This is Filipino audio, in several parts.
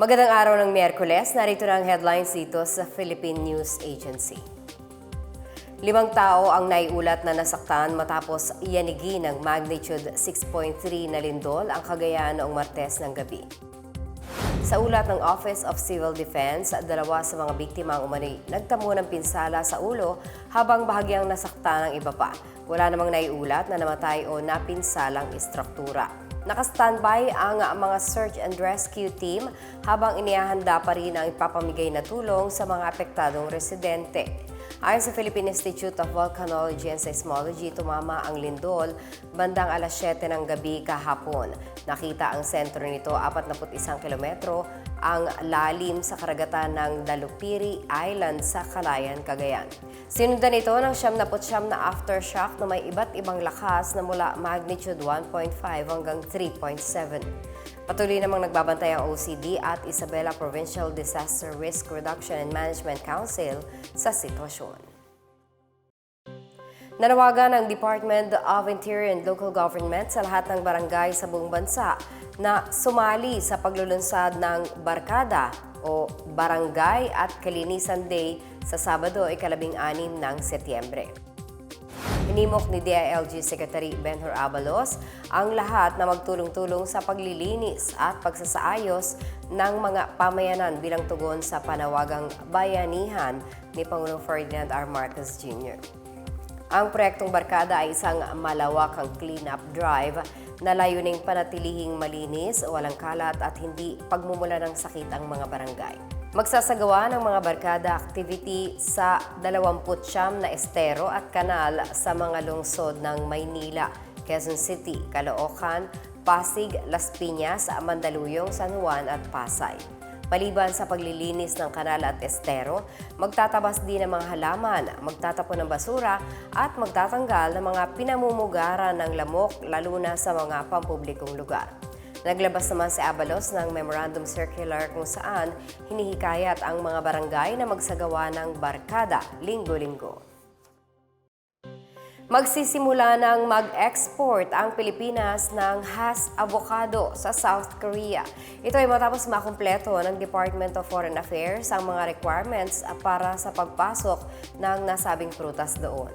Magandang araw ng Miyerkules. Narito na ang headlines dito sa Philippine News Agency. Limang tao ang naiulat na nasaktan matapos iyanigi ng magnitude 6.3 na lindol ang Cagayan noong Martes ng gabi. Sa ulat ng Office of Civil Defense, dalawa sa mga biktima ang umano'y nagtamo ng pinsala sa ulo habang bahagyang nasaktan ng iba pa. Wala namang naiulat na namatay o napinsalang istruktura. Naka-standby ang mga search and rescue team habang inihahanda pa rin ang ipapamigay na tulong sa mga apektadong residente. Ayon sa Philippine Institute of Volcanology and Seismology, tumama ang lindol bandang alas 7 ng gabi kahapon. Nakita ang sentro nito 41 kilometro ang lalim sa karagatan ng Dalupiri Island sa Calayan, Cagayan. Sinundan ito ng 79 na aftershock na may iba't ibang lakas na mula magnitude 1.5 hanggang 3.7. Patuloy namang nagbabantay ang OCD at Isabela Provincial Disaster Risk Reduction and Management Council sa sitwasyon. Nanawagan ng Department of Interior and Local Government sa lahat ng barangay sa buong bansa na sumali sa paglulunsad ng Barkada o Barangay at Kalinisan Day sa Sabado, ikalabing anim ng Setyembre. Hinimok ni DILG Secretary Benhur Abalos ang lahat na magtulong-tulong sa paglilinis at pagsasaayos ng mga pamayanan bilang tugon sa panawagang bayanihan ni Pangulong Ferdinand R. Marcos Jr. Ang proyektong Barkada ay isang malawakang clean-up drive na layuning panatilihing malinis, walang kalat at hindi pagmumula ng sakit ang mga barangay. Magsasagawa ng mga barkada activity sa 29 na estero at kanal sa mga lungsod ng Maynila, Quezon City, Caloocan, Pasig, Las Piñas, Mandaluyong, San Juan at Pasay. Maliban sa paglilinis ng kanal at estero, magtatabas din ng mga halaman, magtatapon ng basura at magtatanggal ng mga pinamumugaran ng lamok lalo na sa mga pampublikong lugar. Naglabas naman si Abalos ng memorandum circular kung saan hinihikayat ang mga barangay na magsagawa ng barkada linggo-linggo. Magsisimula ng mag-export ang Pilipinas ng Hass Avocado sa South Korea. Ito ay matapos makumpleto ng Department of Foreign Affairs ang mga requirements para sa pagpasok ng nasabing prutas doon.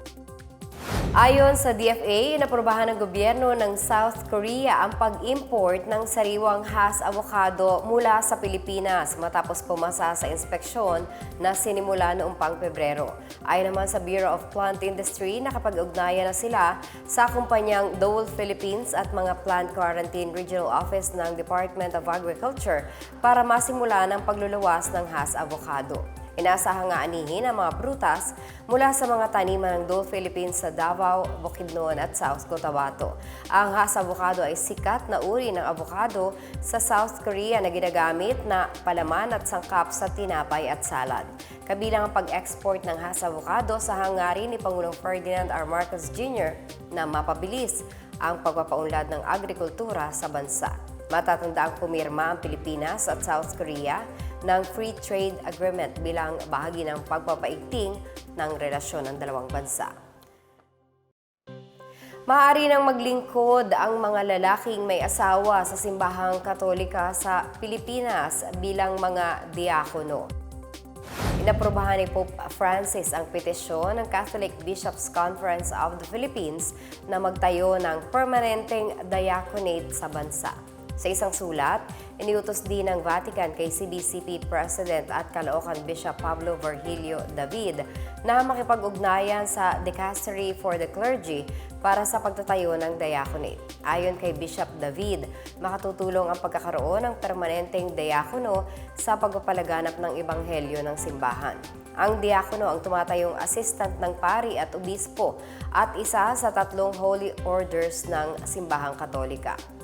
Ayon sa DFA, inaprobahan ng gobyerno ng South Korea ang pag-import ng sariwang Hass avocado mula sa Pilipinas matapos pumasa sa inspeksyon na sinimula noong pang Pebrero. Ayon naman sa Bureau of Plant Industry, nakapag-ugnayan na sila sa kumpanyang Dole Philippines at mga Plant Quarantine Regional Office ng Department of Agriculture para masimula ng pagluluwas ng Hass avocado. Inaasahan nga anihin ang mga prutas mula sa mga taniman ng Dole Philippines sa Davao, Bukidnon at South Cotabato. Ang Hass avocado ay sikat na uri ng avocado sa South Korea na ginagamit na palaman at sangkap sa tinapay at salad. Kabilang ang pag-export ng Hass avocado sa hangarin ni Pangulong Ferdinand R. Marcos Jr. na mapabilis ang pagpapaunlad ng agrikultura sa bansa. Matatanda ang pumirma ang Pilipinas at South Korea ng Free Trade Agreement bilang bahagi ng pagpapaigting ng relasyon ng dalawang bansa. Maaari nang maglingkod ang mga lalaking may asawa sa simbahang katolika sa Pilipinas bilang mga diakono. Inaprobahan ni Pope Francis ang petisyon ng Catholic Bishops' Conference of the Philippines na magtayo ng permanenteng diaconate sa bansa. Sa isang sulat, iniutos din ng Vatican kay CBCP President at Caloocan Bishop Pablo Virgilio David na makipag-ugnayan sa Dicastery for the Clergy para sa pagtatayo ng diaconate. Ayon kay Bishop David, makatutulong ang pagkakaroon ng permanenteng diakono sa pagpapalaganap ng ebanghelyo ng simbahan. Ang diakono ang tumatayong assistant ng pari at obispo at isa sa tatlong holy orders ng simbahang katolika.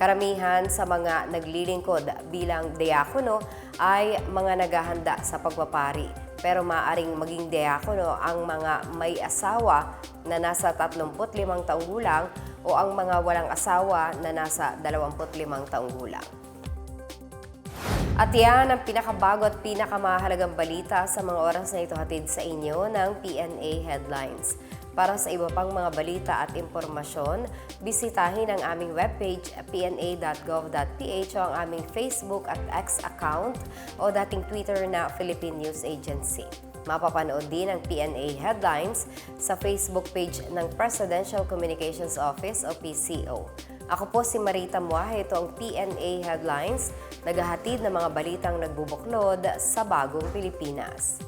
Karamihan sa mga naglilingkod bilang diakono ay mga naghahanda sa pagpapari. Pero maaaring maging diakono ang mga may asawa na nasa 35 taong gulang o ang mga walang asawa na nasa 25 taong gulang. At yan ang pinakabago at pinakamahalagang balita sa mga oras na ito hatid sa inyo ng PNA Headlines. Para sa iba pang mga balita at impormasyon, bisitahin ang aming webpage pna.gov.ph o ang aming Facebook at X account o dating Twitter na Philippine News Agency. Mapapanood din ang PNA headlines sa Facebook page ng Presidential Communications Office o PCO. Ako po si Marita Muahe, ito ang PNA Headlines, naghahatid ng mga balitang nagbubuklod sa bagong Pilipinas.